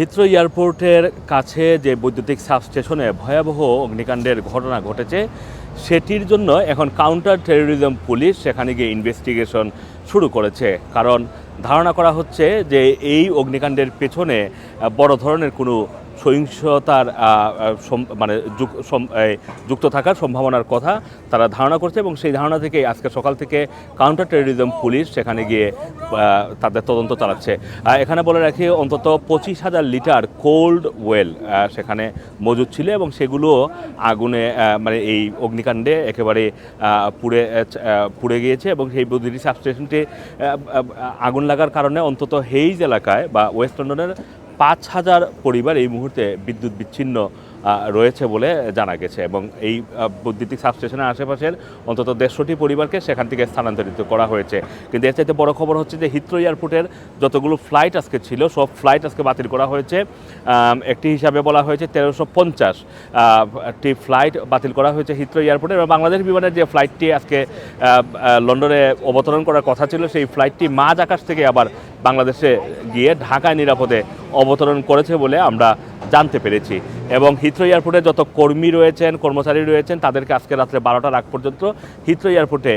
Heathrow এয়ারপোর্টের কাছে যে বৈদ্যুতিক সাবস্টেশনে ভয়াবহ অগ্নিকাণ্ডের ঘটনা ঘটেছে, সেটির জন্য এখন কাউন্টার টেরোরিজম পুলিশ সেখানে গিয়ে ইনভেস্টিগেশন শুরু করেছে। কারণ ধারণা করা হচ্ছে যে এই অগ্নিকাণ্ডের পেছনে বড় ধরনের কোনো সহিংসতার মানে যুক- যুক্ত থাকার সম্ভাবনার কথা তারা ধারণা করছে এবং সেই ধারণা থেকে আজকে সকাল থেকে কাউন্টার টেরোরিজম পুলিশ সেখানে গিয়ে তাদের তদন্ত চালাচ্ছে। এখানে বলে রাখি, অন্তত পঁচিশ হাজার লিটার কোল্ড ওয়েল সেখানে মজুদ ছিল এবং সেগুলো আগুনে মানে এই অগ্নিকাণ্ডে একেবারে পুড়ে পুড়ে গিয়েছে এবং সেই বৈদ্যুতিক সাবস্টেশনটি আগুন লাগার কারণে অন্তত হেইজ এলাকায় বা ওয়েস্ট লন্ডনের পাঁচ হাজার পরিবার এই মুহূর্তে বিদ্যুৎ বিচ্ছিন্ন রয়েছে বলে জানা গেছে এবং এই বৈদ্যুতিক সাবস্টেশনের আশেপাশের অন্তত দেড়শোটি পরিবারকে সেখান থেকে স্থানান্তরিত করা হয়েছে। কিন্তু এর চাইতে বড় খবর হচ্ছে যে হিথ্রো এয়ারপোর্টের যতগুলো ফ্লাইট আজকে ছিল, সব ফ্লাইট আজকে বাতিল করা হয়েছে। একটি হিসাবে বলা হয়েছে তেরোশো পঞ্চাশ টি ফ্লাইট বাতিল করা হয়েছে হিথ্রো এয়ারপোর্টে এবং বাংলাদেশ বিমানের যে ফ্লাইটটি আজকে লন্ডনে অবতরণ করার কথা ছিল, সেই ফ্লাইটটি মাঝ আকাশ থেকে আবার বাংলাদেশে গিয়ে ঢাকায় নিরাপদে অবতরণ করেছে বলে আমরা জানতে পেরেছি। এবং হিথ্রো এয়ারপোর্টে যত কর্মী রয়েছেন, কর্মচারী রয়েছেন, তাদেরকে আজকে রাত্রে বারোটার আগ পর্যন্ত হিথ্রো এয়ারপোর্টে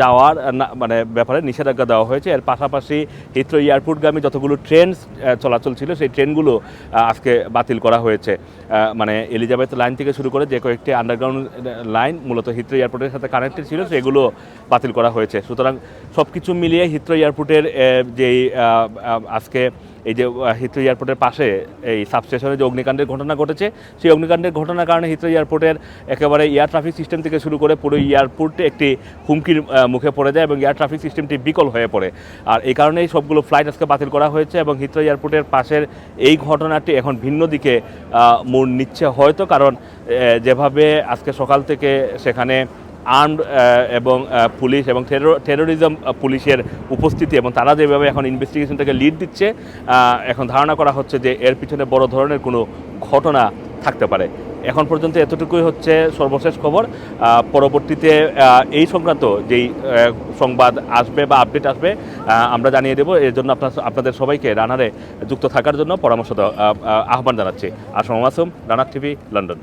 যাওয়ার মানে ব্যাপারে নিষেধাজ্ঞা দেওয়া হয়েছে। এর পাশাপাশি হিথ্রো এয়ারপোর্টগামী যতগুলো ট্রেন চলাচল ছিল, সেই ট্রেনগুলো আজকে বাতিল করা হয়েছে। মানে এলিজাবেথ লাইন থেকে শুরু করে যে কয়েকটি আন্ডারগ্রাউন্ড লাইন মূলত হিথ্রো এয়ারপোর্টের সাথে কানেক্টেড ছিল, সেগুলো বাতিল করা হয়েছে। সুতরাং সব কিছু মিলিয়ে হিথ্রো এয়ারপোর্টের যেই আজকে এই যে হিথ্রো এয়ারপোর্টের পাশে এই সাবস্টেশনে যে অগ্নিকাণ্ডের ঘটনা ঘটেছে, সেই অগ্নিকাণ্ডের ঘটনার কারণে হিথ্রো এয়ারপোর্টের একেবারে এয়ার ট্রাফিক সিস্টেম থেকে শুরু করে পুরো এয়ারপোর্টে একটি হুমকির মুখে পড়ে যায় এবং এয়ার ট্রাফিক সিস্টেমটি বিকল হয়ে পড়ে। আর এই কারণেই সবগুলো ফ্লাইট আজকে বাতিল করা হয়েছে এবং হিথ্রো এয়ারপোর্টের পাশের এই ঘটনাটি এখন ভিন্ন দিকে মোড় নিচ্ছে। হয়তো কারণ যেভাবে আজকে সকাল থেকে সেখানে আর্মড এবং পুলিশ এবং টেরোরিজম পুলিশের উপস্থিতি এবং তারা যেভাবে এখন ইনভেস্টিগেশনটাকে লিড দিচ্ছে এখন ধারণা করা হচ্ছে যে এর পিছনে বড় ধরনের কোনো ঘটনা থাকতে পারে। এখন পর্যন্ত এতটুকুই হচ্ছে সর্বশেষ খবর। পরবর্তীতে এই সংক্রান্ত যেই সংবাদ আসবে বা আপডেট আসবে আমরা জানিয়ে দেবো। এর জন্য আপনার আপনাদের সবাইকে রানারে যুক্ত থাকার জন্য পরামর্শ আহ্বান জানাচ্ছি। আসম মাসুম, রানার টিভি, লন্ডন।